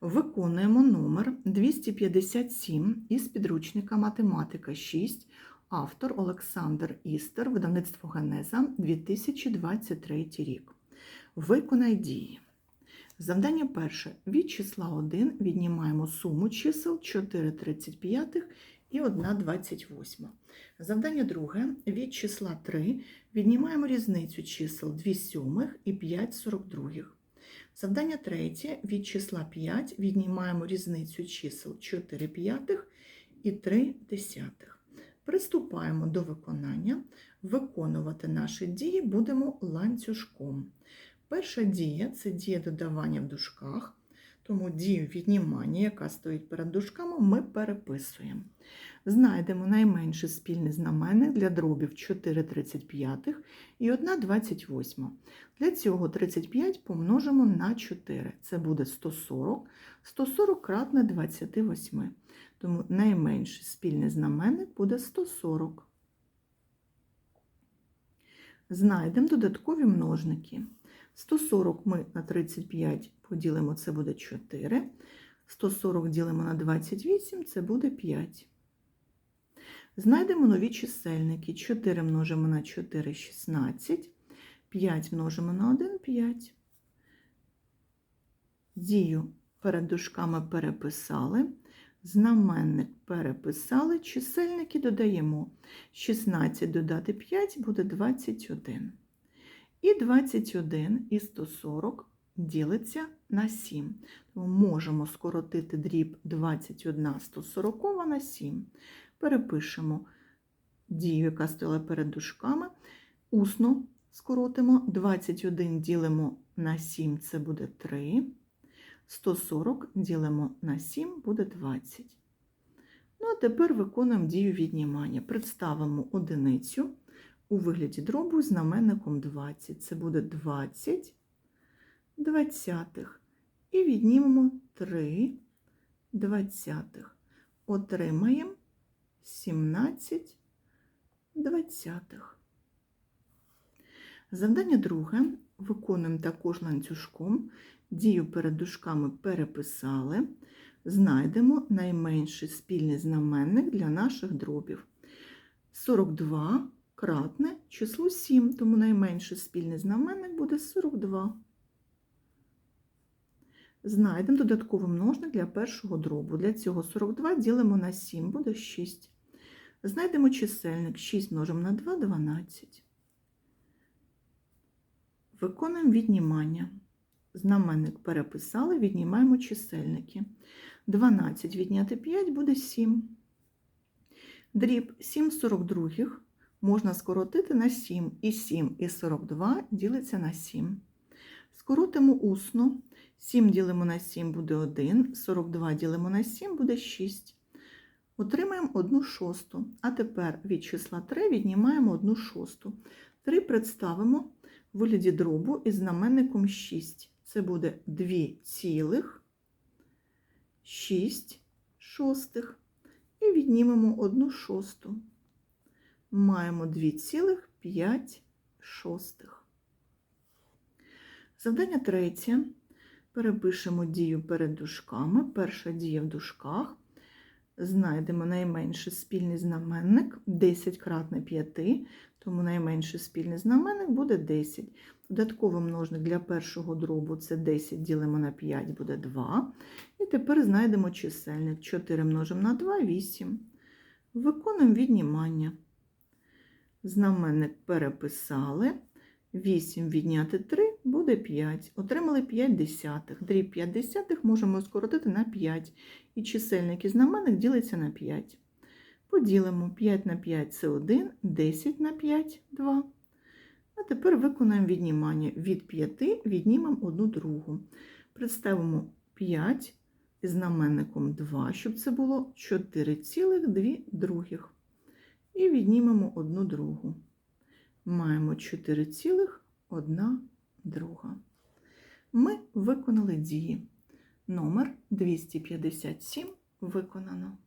Виконуємо номер 257 із підручника Математика 6, автор Олександр Істер, видавництво Генеза 2023 рік. Виконай дії. Завдання перше. Від числа 1 віднімаємо суму чисел 4 35 і 1 28. Завдання друге. Від числа 3 віднімаємо різницю чисел 2 сьомих і 5 42. Завдання третє. Від числа 5 віднімаємо різницю чисел 4 п'ятих і 3 десятих. Приступаємо до виконання. Виконувати наші дії будемо ланцюжком. Перша дія це дія додавання в дужках, тому дію віднімання, яка стоїть перед дужками, ми переписуємо. Знайдемо найменший спільний знаменник для дробів 4 35 і 1 28. Для цього 35 помножимо на 4. Це буде 140. 140 кратне 28. Тому найменший спільний знаменник буде 140. Знайдемо додаткові множники. 140 ми на 35 поділимо, це буде 4. 140 ділимо на 28, це буде 5. Знайдемо нові чисельники. 4 множимо на 4 – 16. 5 множимо на 1 – 5. Дію перед дужками переписали. Знаменник переписали, чисельники додаємо. 16 додати 5 буде 21. І 21 і 140 ділиться на 7. Тому можемо скоротити дріб 21 140 на 7. Перепишемо дію, яка стояла перед дужками. Усно скоротимо. 21 ділимо на 7, це буде 3. 140 ділимо на 7, буде 20. Ну, а тепер виконуємо дію віднімання. Представимо одиницю у вигляді дробу знаменником 20. Це буде 20 двадцятих. І віднімемо 3 двадцятих. Отримаємо 17 двадцятих. Завдання друге. Виконуємо також ланцюжком. Дію перед дужками переписали. Знайдемо найменший спільний знаменник для наших дробів. 42 кратне число 7, тому найменший спільний знаменник буде 42. Знайдемо додатковий множник для першого дробу. Для цього 42 ділимо на 7, буде 6. Знайдемо чисельник 6 множимо на 2 – 12. Виконуємо віднімання. Знаменник переписали, віднімаємо чисельники. 12 відняти 5 буде 7. Дріб 7 42 можна скоротити на 7. І 7 і 42 ділиться на 7. Скоротимо усно. 7 ділимо на 7 буде 1, 42 ділимо на 7 буде 6. Отримаємо 1 шосту. А тепер від числа 3 віднімаємо 1 шосту. 3 представимо в вигляді дробу із знаменником 6. Це буде 2 цілих 6 шостих. І віднімемо 1 шосту. Маємо 2,5 шостих. Завдання третє. Перепишемо дію перед дужками. Перша дія в дужках. Знайдемо найменший спільний знаменник 10 кратне 5, тому найменший спільний знаменник буде 10. Додатковий множник для першого дробу це 10 ділимо на 5 буде 2. І тепер знайдемо чисельник 4 множимо на 2 8. Виконуємо віднімання. Знаменник переписали. 8 відняти 3 буде 5. Отримали 5 десятих. Дріб 5 десятих можемо скоротити на 5. І чисельник і знаменник ділиться на 5. Поділимо 5 на 5 це 1, 10 на 5 2. А тепер виконаємо віднімання. Від 5 віднімемо 1 другу. Представимо 5 із знаменником 2, щоб це було 4,2 других. І віднімемо одну другу. Маємо 4,1 друга. Ми виконали дії. Номер 257 виконано.